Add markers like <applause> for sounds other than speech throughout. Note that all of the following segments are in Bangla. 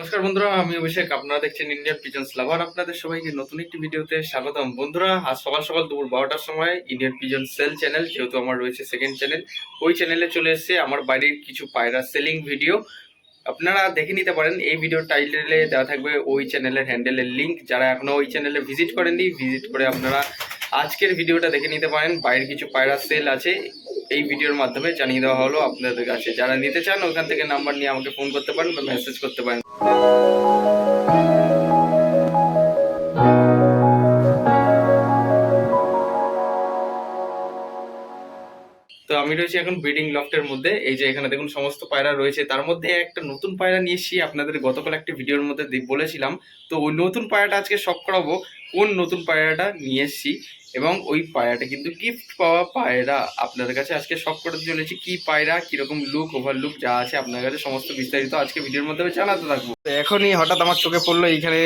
নমস্কার বন্ধুরা, আমি অভিষেক। আপনারা দেখছেন ইন্ডিয়ান পিজন্স লাভার আপনাদের সবাইকে নতুন একটি ভিডিওতে স্বাগতম। বন্ধুরা, আজ সকাল সকাল দুপুর বারোটার সময় ইন্ডিয়ান পিজন সেল চ্যানেল যেহেতু আমার রয়েছে সেকেন্ড চ্যানেল ওই চ্যানেলে চলে এসেছে আমার বাড়ির কিছু পায়রা সেলিং ভিডিও আপনারা দেখে নিতে পারেন, এই ভিডিওর টাইটেলে দেওয়া থাকবে ওই চ্যানেলের হ্যান্ডেলের লিঙ্ক যারা এখনও ওই চ্যানেলে ভিজিট করেননি ভিজিট করে আপনারা আজকের ভিডিওটা দেখে নিতে পারেন। বাইরের কিছু পায়রা সেল আছে, এই ভিডিওর মাধ্যমে জানিয়ে দেওয়া হলো আপনাদের কাছে। যারা নিতে চান, ওখান থেকে নাম্বার নিয়ে আমাকে ফোন করতে পারেন বা মেসেজ করতে পারেন। তো আমি রয়েছি এখন ব্রিডিং লফটের মধ্যে। এই যে এখানে দেখুন সমস্ত পায়রা রয়েছে। তার মধ্যে একটা নতুন পায়রা নিয়ে এসেছি। আপনাদের গতকাল একটা ভিডিওর মধ্যে বলেছিলাম। তো ওই নতুন পায়রাটা আজকে শখ করাবো। কোন নতুন পায়রাটা নিয়ে এসেছি এবং ওই পায়রাটা কিন্তু গিফট পাওয়া পায়রা আপনাদের কাছে আজকে সব করতে চলেছি কি পায়রা, কীরকম লুক ওভার লুক যা আছে আপনার কাছে সমস্ত বিস্তারিত আজকে ভিডিওর মধ্যে জানাতে থাকব। এখনই হঠাৎ আমার চোখে পড়ল, এইখানে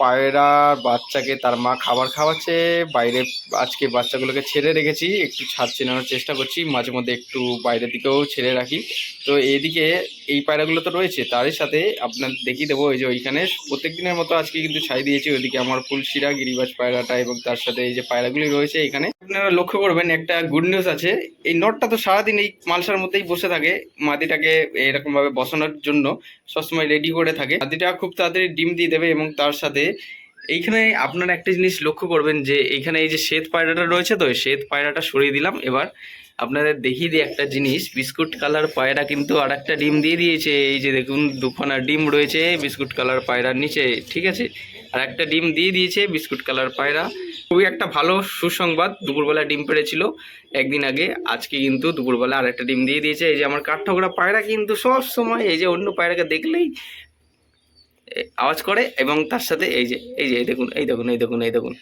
পায়রার বাচ্চাকে তার মা খাবার খাওয়াচ্ছে, বাইরে আজকে বাচ্চাগুলোকে ছেড়ে রেখেছি, একটু ছাদ চেনানোর চেষ্টা করছি, মাঝে মধ্যে একটু বাইরের দিকেও ছেড়ে রাখি। তো এদিকে এই পায়রাগুলো তো রয়েছে, তারই সাথে আপনার দেখিয়ে দেবো ওই যে ওইখানে প্রত্যেক দিনের মতো আজকে কিন্তু ছাই দিয়েছি, ওইদিকে আমার ফুলশিরা গিরিবাজ পায়রাটা এবং তার সাথে এই যে পায়রাগুলি রয়েছে এখানে। আপনারা লক্ষ্য করবেন, একটা গুড নিউজ আছে। এই নটটা তো সারাদিন এই মালসার মধ্যেই বসে থাকে। মাদিটাকে এরকম ভাবে বসানোর জন্য সবসময় রেডি করে থাকে। মাদিটা খুব তাড়াতাড়ি ডিম দিয়ে দেবে এবং তার সাথে এইখানে আপনারা একটা জিনিস লক্ষ্য করবেন যে এইখানে এই যে শ্বেত পায়রাটা রয়েছে তো শ্বেত পায়রাটা সরিয়ে দিলাম। এবার আপনাদের দেখিয়ে দিই একটা জিনিস। বিস্কুট কালার পায়রা কিন্তু আর একটা ডিম দিয়ে দিয়েছে। এই যে দেখুন, দুখানা ডিম রয়েছে, বিস্কুট কালার পায়রার নিচে, ঠিক আছে? আর একটা ডিম দিয়ে দিয়েছে বিস্কুট কালার পায়রা। খুবই একটা ভালো সুসংবাদ, দুপুরবেলা ডিম পেড়েছিল। একদিন আগে, আজকে কিন্তু দুপুরবেলা আর একটা ডিম দিয়ে দিয়েছে। এই যে আমার কাঠঠোকরা পায়রা কিন্তু সব সময়, এই যে অন্য পায়রাকে দেখলেই আওয়াজ করে এবং তার সাথে এই যে এই যে, এই দেখুন এই দেখুন এই দেখুন এই দেখুন।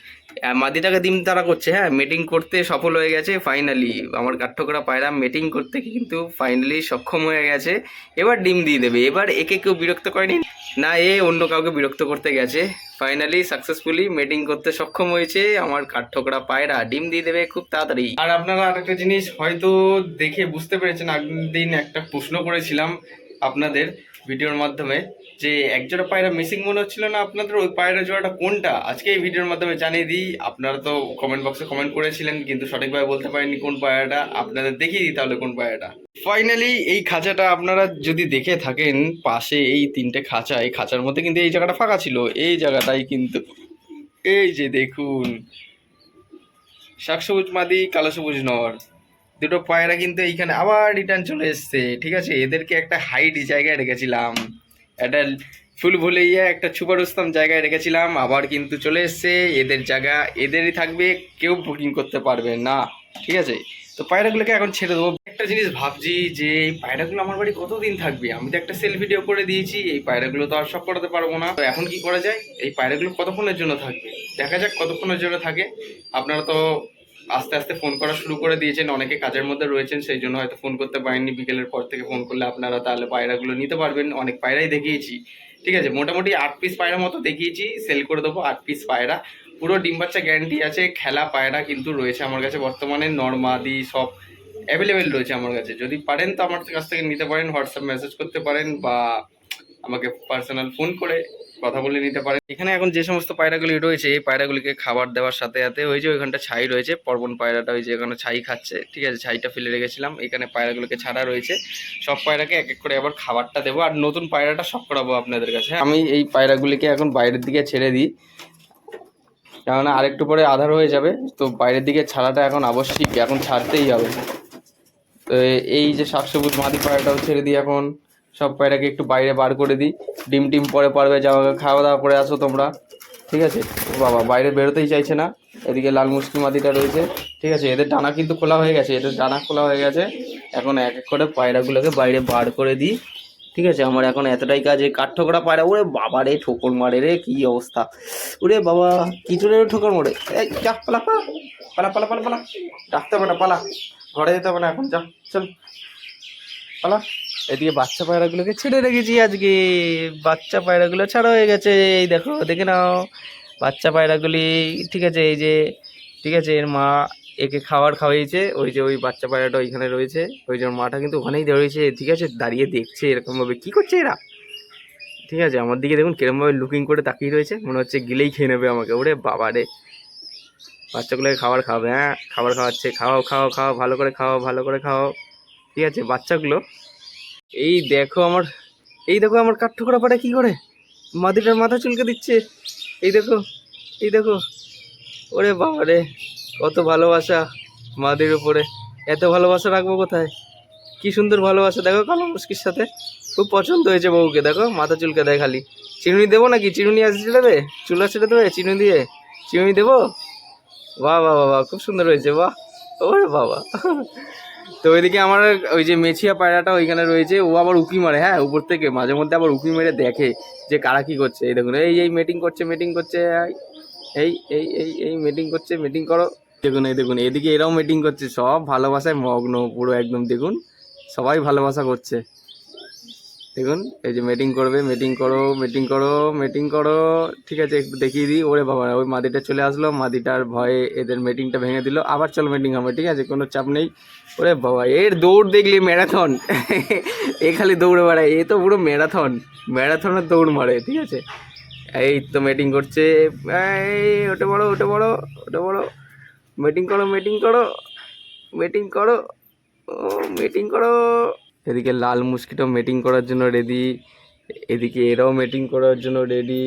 মাদিটাকে ডিম তারা করছে হ্যাঁ মিটিং করতে সফল হয়ে গেছে ফাইনালি আমার কাঠঠোকরা পায়রা মিটিং করতে কিন্তু ফাইনালি সক্ষম হয়ে গেছে। এবার ডিম দিয়ে দেবে। এবার একে কেউ বিরক্ত করেনি? না, এ অন্য কাউকে বিরক্ত করতে গেছে। ফাইনালি সাকসেসফুলি মিটিং করতে সক্ষম হয়েছে আমার কাঠঠোকরা পায়রা। ডিম দিয়ে দেবে খুব তাড়াতাড়ি। আর আপনারা আরেকটা জিনিস হয়তো দেখে বুঝতে পেরেছেন, আগের দিন একটা প্রশ্ন করেছিলাম আপনাদের। ভিডিওর মাধ্যমে যে একজোড়া পায়রা মিসিং মনে হচ্ছিল না আপনাদের, ওই পায়রা জোড়াটা কোনটা? আজকে এই ভিডিওর মাধ্যমে জানিয়ে দিই, আপনারা তো কমেন্ট বক্সে কমেন্ট করেছিলেন, কিন্তু সঠিকভাবে বলতে পারেননি কোন পায়রাটা। আপনাদের দেখিয়ে দিই তাহলে কোন পায়রাটা। ফাইনালি এই খাঁচাটা আপনারা যদি দেখে থাকেন, পাশে এই তিনটে খাঁচা, এই খাঁচার মধ্যে কিন্তু এই জায়গাটা ফাঁকা ছিল। এই জায়গাটাই কিন্তু, এই যে দেখুন, শাক সবুজ মাদি, কালো সবুজ নর। দুটো পায়রা কিন্তু এইখানে আবার রিটার্ন চলে এসছে, ঠিক আছে? এদেরকে একটা হাইট জায়গায় রেখেছিলাম। একটা ফুল ভুলেইয়া একটা ছুপারুস্তাম জায়গায় রেখেছিলাম, আবার কিন্তু চলে এসছে। এদের জায়গা, এদেরই থাকবে, কেউ বুকিং করতে পারবে না, ঠিক আছে? তো পায়রাগুলোকে এখন ছেড়ে দেবো। একটা জিনিস ভাবছি যে, এই পায়রাগুলো আমার বাড়ি কতদিন থাকবে? আমি তো একটা সেল ভিডিও করে দিয়েছি, এই পায়রাগুলো তো আর সব করাতে পারব না। তো এখন কি করা যায়? এই পায়রাগুলো কতক্ষণের জন্য থাকবে? দেখা যাক কতক্ষণের জন্য থাকে। আপনারা তো আস্তে আস্তে ফোন করা শুরু করে দিয়েছেন। অনেকে কাজের মধ্যে রয়েছেন, সেই জন্য হয়তো ফোন করতে পারেননি। বিকেলের পর থেকে ফোন করলে আপনারা তাহলে পায়রাগুলো নিতে পারবেন। অনেক পায়রাই দেখিয়েছি। ঠিক আছে, মোটামুটি আট পিস পায়রা মতো দেখিয়েছি। সেল করে দেবো আট পিস পায়রা। পুরো ডিম বাচ্চা গ্যারান্টি আছে। খেলা পায়রা কিন্তু রয়েছে আমার কাছে বর্তমানে। নর্মাদি সব অ্যাভেলেবেল রয়েছে আমার কাছে। যদি পারেন তো আমার কাছ থেকে নিতে পারেন। হোয়াটসঅ্যাপ মেসেজ করতে পারেন বা আমাকে পার্সোনাল ফোন করে কথা বলে নিতে পারেন এখানে এখন যে সমস্ত পায়রাগুলি রয়েছে, এই পায়রাগুলিকে খাবার দেওয়ার সাথে সাথে ওই যে ওইখানটা ছাই রয়েছে পর্বন পায়রাটা ওই যে এখানে ছাই খাচ্ছে, ঠিক আছে? ছাইটা ফেলে রেখেছিলাম, এখানে পায়রাগুলোকে ছাড়া রয়েছে। সব পায়রাকে এক এক করে আবার খাবারটা দেবো। আর নতুন পায়রাটা সব করাবো আপনাদের কাছে। আমি এই পায়রাগুলিকে এখন বাইরের দিকে ছেড়ে দিই, কেননা আরেকটু পরে আধার হয়ে যাবে। তো বাইরের দিকে ছাড়াটা এখন আবশ্যিক, এখন ছাড়তেই হবে। তো এই যে শাকসবুজ মাদি পায়রাটাও ছেড়ে দিই এখন। সব পায়রাকে একটু বাইরে বার করে দিই। ডিম টিম পরে পারবে যাওয়া খাওয়া দাওয়া করে আসো তোমরা। ঠিক আছে? বাবা, বাইরে বেরোতেই চাইছে না। এদিকে লাল মুসলিম মাদিটা রয়েছে। ঠিক আছে? এদের ডানা কিন্তু খোলা হয়ে গেছে। এদের ডানা খোলা হয়ে গেছে। এখন এক এক করে পায়রাগুলোকে বাইরে বার করে দিই। ঠিক আছে? আমার এখন এতটাই কাজ। এই কাঠঠোকরা পায়রা, ওরে বাবা রে, ঠোকর মারে রে, কী অবস্থা? ওরে বাবা কিছুরে ঠোকর মারে? এই, যা, পালা পালা পালা পালা পালা পালা। ডাকতে হবে না, পালা। ঘরে যেতে হবে না, এখন যা, চল। পালা। এদিকে বাচ্চা পায়রাগুলোকে ছেড়ে রেখেছি আজকে। বাচ্চা পায়রাগুলো ছাড়া হয়ে গেছে, এই দেখো, দেখে নাও। বাচ্চা পায়রাগুলি, ঠিক আছে, এই যে, ঠিক আছে, এর মা একে খাবার খাওয়াইছে, ওই যে, ওই বাচ্চা পায়রাটা ওইখানে রয়েছে। ওই যে মাটা কিন্তু ওখানেই রয়েছে, ঠিক আছে, দাঁড়িয়ে দেখছে এরকমভাবে। কি করছে এরা? ঠিক আছে, আমার দিকে দেখুন কিরমভাবে লুকিং করে তাকিয়ে রয়েছে, মনে হচ্ছে গিলেই খেয়ে নেবে আমাকে। ওরে বাবা রে। বাচ্চাগুলোকে খাবার খাওয়াবে হ্যাঁ খাবার খাওয়াচ্ছে খাওয়াও খাওয়াও খাওয়াও ভালো করে খাওয়াও ভালো করে খাওয়াও ঠিক আছে, বাচ্চাগুলো এই দেখো আমার এই দেখো আমার কাঠঠোকরা পাটা কি করে? মাদিটার মাথা চুলকে দিচ্ছে। এই দেখো এই দেখো। ওরে বাবা রে কত ভালোবাসা মাদির উপরে। এত ভালোবাসা রাখব কোথায়? কি সুন্দর ভালোবাসা। দেখো কালো মুশকির সাথে। খুব পছন্দ হয়েছে বউকে দেখো মাথা চুলকে দেয় খালি। চিরুনি দেবো নাকি? চিরুনি আসে ছেড়ে দেবে? চুলা ছেড়ে দেবে চিরুনি দিয়ে? চিরুনি দেবো? বাহ বাহ বাহ, খুব সুন্দর হয়েছে বাহ। ওরে বাবা। তো ওইদিকে আমার ওই যে মেছিয়া পায়রাটা ওইখানে রয়েছে, ও আবার উকি মারে হ্যাঁ উপর থেকে, মাঝে মধ্যে আবার উকি মেরে দেখে যে কারা কি করছে। এই দেখুন, এই এই মিটিং করছে মিটিং করছে, এই এই এই এই মিটিং করছে মিটিং করো। দেখুন, এই দেখুন, এদিকে এরাও মিটিং করছে, সব ভালোবাসায় মগ্ন, পুরো একদম দেখুন, সবাই ভালোবাসা করছে। দেখুন, এই যে মিটিং করবে মিটিং করো মিটিং করো মিটিং করো। ঠিক আছে, একটু দেখিয়ে দিই। ওরে বাবা, ওই মাদিটা চলে আসলো। মাদিটার ভয়ে এদের মিটিংটা ভেঙে দিল। আবার চলো মিটিং হবে, ঠিক আছে? কোনো চাপ নেই। ওরে বাবা, এর দৌড় দেখলি ম্যারাথন? <laughs> এ খালি দৌড়ে বেড়ায়। এ তো পুরো ম্যারাথন। ম্যারাথনের দৌড় মারে, ঠিক আছে? এই তো মিটিং করছে। ওটা বড়ো ওটা বড়ো ওটা বড়ো। মিটিং করো মিটিং করো। মিটিং করো। ও মিটিং করো। এদিকে লাল মুসকিটা মিটিং করার জন্য রেডি এদিকে এরাও মিটিং করার জন্য রেডি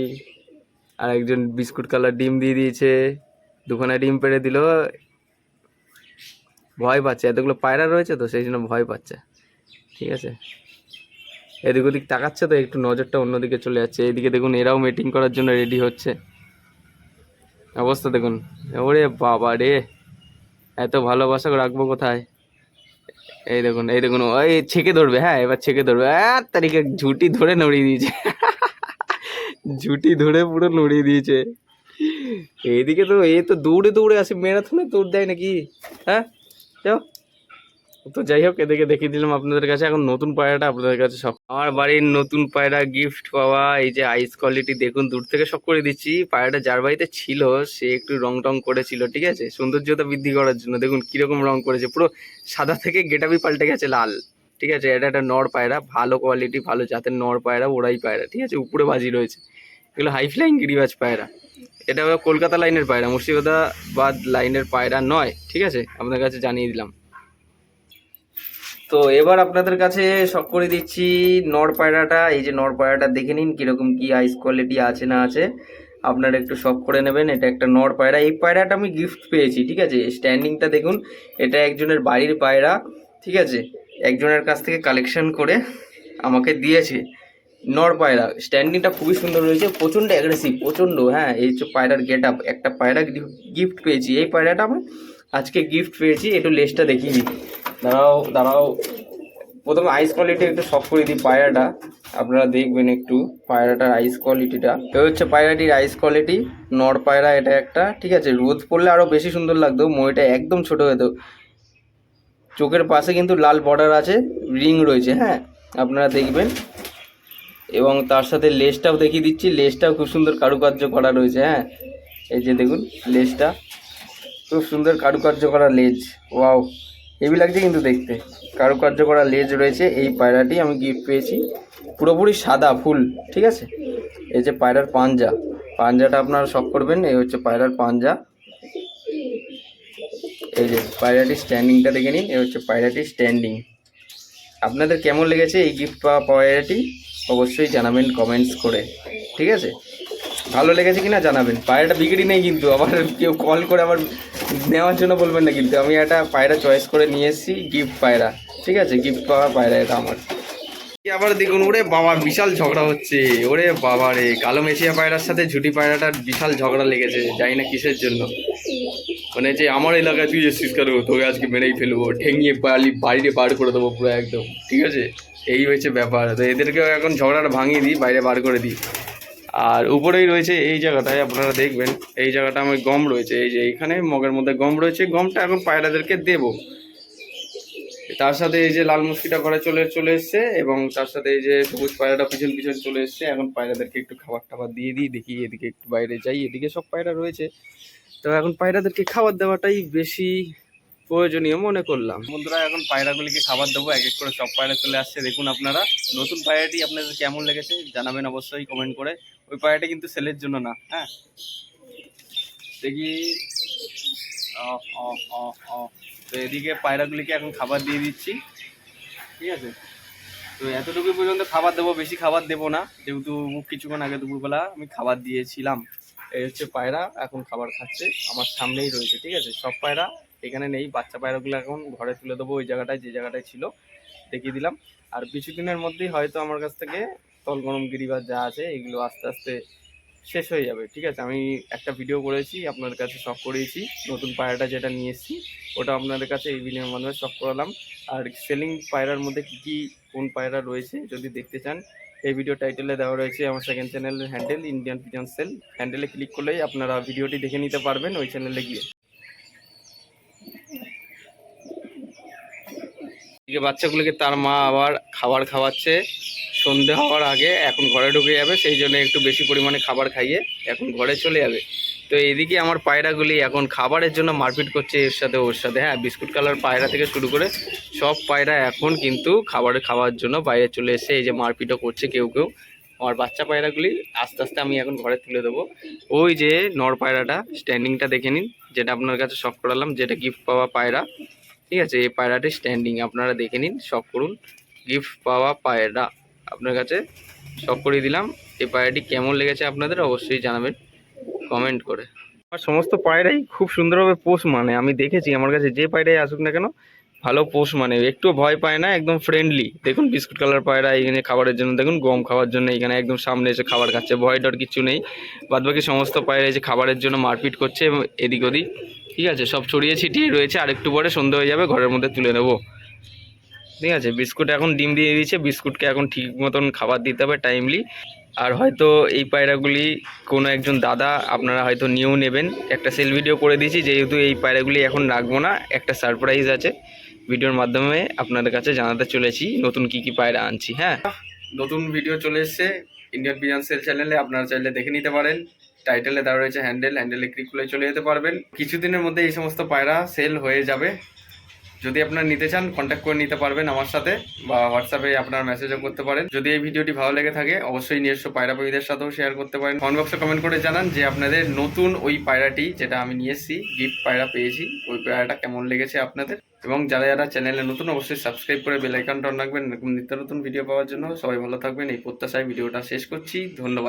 আর একজন বিস্কুট কালার ডিম দিয়ে দিয়েছে, দুখানা ডিম পেড়ে দিল। ভয় পাচ্ছে, এতগুলো পায়রা রয়েছে তো, সেই জন্য ভয় পাচ্ছে। ঠিক আছে? এদিক ওদিক তাকাচ্ছে তো, একটু নজরটা অন্যদিকে চলে যাচ্ছে। এদিকে দেখুন, এরাও মিটিং করার জন্য রেডি হচ্ছে। অবস্থা দেখুন। ওরে বাবা রে, এত ভালোবাসা রাখব কোথায়? এই দেখুন এই দেখুন, ওই ছেঁকে ধরবে হ্যাঁ এবার ছেঁকে ধরবে। আর তারিখে ঝুটি ধরে নড়িয়ে দিয়েছে। ঝুটি ধরে পুরো নড়িয়ে দিয়েছে। এইদিকে তো, এ তো দৌড়ে দৌড়ে আসে, ম্যারাথনে দৌড় দেয় নাকি? হ্যাঁ? যাও। তো যাই হোক, এদিকে দেখিয়ে দিলাম আপনাদের কাছে। এখন নতুন পায়রাটা আপনাদের কাছে সব আমার বাড়ির নতুন পায়রা গিফট পাওয়া, এই যে আইস কোয়ালিটি দেখুন, দূর থেকে সব করে দিচ্ছি। পায়রাটা যার বাড়িতে ছিল, সে একটু রং টং করেছিল, ঠিক আছে? সৌন্দর্যতা বৃদ্ধি করার জন্য। দেখুন, কীরকম রং করেছে। পুরো সাদা থেকে গেটাবি পাল্টে গেছে লাল, ঠিক আছে? এটা একটা নর পায়রা, ভালো কোয়ালিটি ভালো জাতের নর পায়রা, ওরাই পায়রা, ঠিক আছে? উপরে বাজি রয়েছে। এগুলো হাই ফ্লাইং গিরিবাজ পায়রা। এটা কলকাতা লাইনের পায়রা, মুর্শিদাবাদ লাইনের পায়রা নয়, ঠিক আছে? আপনাদের কাছে জানিয়ে দিলাম। তো এবার আপনাদের কাছে শখ করে দিচ্ছি নর পায়রাটা এই যে নর পায়রাটা দেখে নিন কীরকম কি আইস কোয়ালিটি আছে না আছে। আপনারা একটু শখ করে নেবেন, এটা একটা নর পায়রা এই পায়রাটা আমি গিফট পেয়েছি, ঠিক আছে? স্ট্যান্ডিংটা দেখুন, এটা একজনের বাড়ির পায়রা, ঠিক আছে? একজনের কাছ থেকে কালেকশন করে আমাকে দিয়েছে নর পায়রা স্ট্যান্ডিংটা খুবই সুন্দর রয়েছে, প্রচণ্ড অ্যাগ্রেসিভ প্রচণ্ড হ্যাঁ এই হচ্ছে পায়রার গেট আপ একটা পায়রা গিফট পেয়েছি। এই পায়রাটা আমি আজকে গিফট পেয়েছি, একটু লেসটা দেখিয়ে দিই। দাঁড়াও দাঁড়াও। প্রথমে আইস কোয়ালিটি একটু শখ করে দিই পায়রাটা। আপনারা দেখবেন একটু পায়রাটার আইস কোয়ালিটিটা এ হচ্ছে পায়রাটির আইস কোয়ালিটি নর পায়রা এটা একটা, ঠিক আছে? রোদ পড়লে আরও বেশি সুন্দর লাগতো, মইটা একদম ছোট হতো। চোখের পাশে কিন্তু লাল বর্ডার আছে রিং রয়েছে হ্যাঁ? আপনারা দেখবেন। এবং তার সাথে লেসটাও দেখিয়ে দিচ্ছি লেসটাও খুব সুন্দর কারুকার্য করা রয়েছে হ্যাঁ? এই যে দেখুন লেসটা খুব সুন্দর কারুকার্য করা লেজ, ওয়াও। হেভি লাগছে কিন্তু দেখতে। কারুকার্য করা লেজ রয়েছে, এই পায়রাটি আমি গিফট পেয়েছি। পুরোপুরি সাদা, ফুল, ঠিক আছে? এই যে পায়রার পাঞ্জা। পাঞ্জাটা আপনারা শখ করবেন, এই হচ্ছে পায়রার পাঞ্জা। এই যে পায়রাটির স্ট্যান্ডিংটা দেখে নিন, এই হচ্ছে পায়রাটির স্ট্যান্ডিং আপনাদের কেমন লেগেছে এই গিফট পাওয়া পায়রাটি? অবশ্যই জানাবেন কমেন্টস করে, ঠিক আছে? ভালো লেগেছে কিনা জানাবেন। পায়রাটা বিক্রি নেই কিন্তু, আবার কেউ কল করে আবার নেওয়ার জন্য বলবেন না কিন্তু, আমি একটা পায়রা চয়েস করে নিয়ে এসেছি গিফট পায়রা। ঠিক আছে? গিফট পাওয়া পায়রা এটা আমার। আবার দেখুন, ওরে বাবা, বিশাল ঝগড়া হচ্ছে। ওরে বাবা রে, কালো মেশিয়া পায়রার সাথে ঝুটি পায়রাটার বিশাল ঝগড়া লেগেছে, জানি না কিসের জন্য। মানে যে আমার এলাকায় তুই এসছিস কেন তোকে আজকে মেরেই ফেলব ঠেঙিয়ে পালি বাড়িতে বার করে দেবো পুরো একদম। ঠিক আছে? এই হয়েছে ব্যাপার। তো এদেরকেও এখন ঝগড়াটা ভাঙিয়ে দিই, বাইরে বার করে দিই। আর উপরেই রয়েছে এই জায়গাটায়, আপনারা দেখবেন, এই জায়গাটা আমার গম রয়েছে, এই যে এইখানে মগের মধ্যে গম রয়েছে, গমটা এখন পায়রাদেরকে দেবো। তার সাথে এই যে লাল মুসকিটা ঘরে চলে চলে এসছে এবং তার সাথে এই যে সবুজ পায়রাটা পিছন পিছন চলে এসছে। এখন পায়রাদেরকে একটু খাবার টাবার দিয়ে দিই, দেখি এদিকে একটু বাইরে যাই, এদিকে সব পায়রা রয়েছে। তো এখন পায়রাদেরকে খাবার দেওয়াটাই বেশি প্রয়োজনীয় মনে করলাম। বন্ধুরা, এখন পায়রাগুলিকে খাবার দেবো, এক এক করে সব পায়রা চলে আসছে। দেখুন আপনারা, নতুন পায়রাটি আপনাদের কেমন লেগেছে জানাবেন অবশ্যই কমেন্ট করে। ওই পায়রাটা কিন্তু সেলের জন্য না হ্যাঁ? দেখি। তো এদিকে পায়রাগুলিকে এখন খাবার দিয়ে দিচ্ছি। ঠিক আছে? তো এতটুকু পর্যন্ত খাবার দেবো, বেশি খাবার দেবো না। যেহেতু মুখ কিছুক্ষণ আগে দুপুরবেলা আমি খাবার দিয়েছিলাম। এই হচ্ছে পায়রা, এখন খাবার খাচ্ছে, আমার সামনেই রয়েছে। ঠিক আছে? সব পায়রা এখানে নেই, বাচ্চা পায়রাগুলো এখন ঘরে তুলে দেবো, ওই জায়গাটায়, যে জায়গাটায় ছিল, দেখিয়ে দিলাম। আর কিছুদিনের মধ্যেই হয়তো আমার কাছ থেকে তল গরম গিরিবাজ যা আছে, এগুলো আস্তে আস্তে শেষ হয়ে যাবে, ঠিক আছে? আমি একটা ভিডিও করেছি আপনার কাছে শখ করিয়েছি, নতুন পায়রাটা যেটা নিয়ে এসেছি, ওটা আপনাদের কাছে এই ভিডিওর মাধ্যমে শখ করালাম। আর সেলিং পায়রার মধ্যে কী কী, কোন পায়রা রয়েছে, যদি দেখতে চান, এই ভিডিও টাইটেলে দেওয়া রয়েছে আমার সেকেন্ড চ্যানেলের হ্যান্ডেল ইন্ডিয়ান পিজন সেল হ্যান্ডেলে ক্লিক করলেই আপনারা ভিডিওটি দেখে নিতে পারবেন, ওই চ্যানেলে গিয়ে। এদিকে বাচ্চাগুলোকে তার মা আবার খাবার খাওয়াচ্ছে, সন্ধে হওয়ার আগে এখন ঘরে ঢুকে যাবে, সেই জন্য একটু বেশি পরিমাণে খাবার খাইয়ে এখন ঘরে চলে যাবে। তো এইদিকে আমার পায়রাগুলি এখন খাবারের জন্য মারপিট করছে, এর সাথে ওর সাথে। হ্যাঁ বিস্কুট কালার পায়রা থেকে শুরু করে সব পায়রা এখন কিন্তু খাবার খাওয়ার জন্য বাইরে চলে এসে এই যে মারপিটও করছে কেউ কেউ। আমার বাচ্চা পায়রাগুলি আস্তে আস্তে আমি এখন ঘরে তুলে দেবো। ওই যে নর পায়রাটা স্ট্যান্ডিংটা দেখে নিন, যেটা আপনার কাছে শখ করালাম, যেটা গিফট পাওয়া পায়রা। ঠিক আছে, এই পায়রাটি স্ট্যান্ডিং আপনারা দেখে নিন শখ করুন। গিফট পাওয়া পায়রা আপনার কাছে শখ করিয়ে দিলাম। এই পায়রাটি কেমন লেগেছে আপনাদের অবশ্যই জানাবেন কমেন্ট করে। আমার সমস্ত পায়রাই খুব সুন্দরভাবে পোষ মানে আমি দেখেছি আমার কাছে যে পায়রাই আসুক না কেন, ভালো পোষ মানে। একটু ভয় পায় না, একদম ফ্রেন্ডলি দেখুন, বিস্কুট কালার পায়রা, এখানে খাবারের জন্য, দেখুন, গম খাওয়ার জন্য, এখানে একদম সামনে এসে খাবার খাচ্ছে, ভয় ডর কিছু নেই। বাদবাকি সমস্ত পায়রা এসে খাবারের জন্য মারপিট করছে, এবং এদিক ওদিক ঠিক আছে, সব ছড়িয়ে ছিটিয়ে রয়েছে আর একটু পরে সন্ধে হয়ে যাবে, ঘরের মধ্যে তুলে নেব। ঠিক আছে, বিস্কুট এখন ডিম দিয়ে দিয়েছে, বিস্কুটকে এখন ঠিক মতন খাবার দিতে হবে টাইমলি আর হয়তো এই পায়রাগুলি কোনো একজন দাদা, আপনারা হয়তো নিয়েও নেবেন। একটা সেল ভিডিও করে দিয়েছি, যেহেতু এই পায়রাগুলি এখন রাখব না, একটা সারপ্রাইজ আছে। ভিডিওর মাধ্যমে আপনাদের কাছে জানাতে চলেছি, নতুন কি কি পায়রা আনছি হ্যাঁ? নতুন ভিডিও চলে এসছে ইন্ডিয়ান পিজন সেল চ্যানেলে আপনারা চাইলে দেখে নিতে পারেন। টাইটেলে দেওয়া রয়েছে হ্যান্ডেল, হ্যান্ডেলে ক্লিক করে চলে যেতে পারবেন। কিছুদিনের মধ্যে এই সমস্ত পায়রা সেল হয়ে যাবে। যদি আপনারা নিতে চান কন্ট্যাক্ট করে নিতে পারবেন আমার সাথে বা হোয়াটসঅ্যাপে আপনার মেসেজও করতে পারেন। যদি এই ভিডিওটি ভালো লেগে থাকে, অবশ্যই নিজস্ব পায়রা প্রেমীদের সাথেও শেয়ার করতে পারেন। বক্সে কমেন্ট করে জানান যে আপনাদের নতুন ওই পায়রাটি যেটা আমি নিয়ে এসেছি গিফট পায়রা পেয়েছি, ওই পায়রাটা কেমন লেগেছে আপনাদের? এবং যারা যারা চ্যানেলে নতুন, অবশ্যই সাবস্ক্রাইব করে বেল আইকনটা অন রাখবেন। এরকম নিত্য নতুন ভিডিও পাওয়ার জন্য সবাই ভালো থাকবেন। এই প্রত্যাশায় ভিডিওটা শেষ করছি। ধন্যবাদ।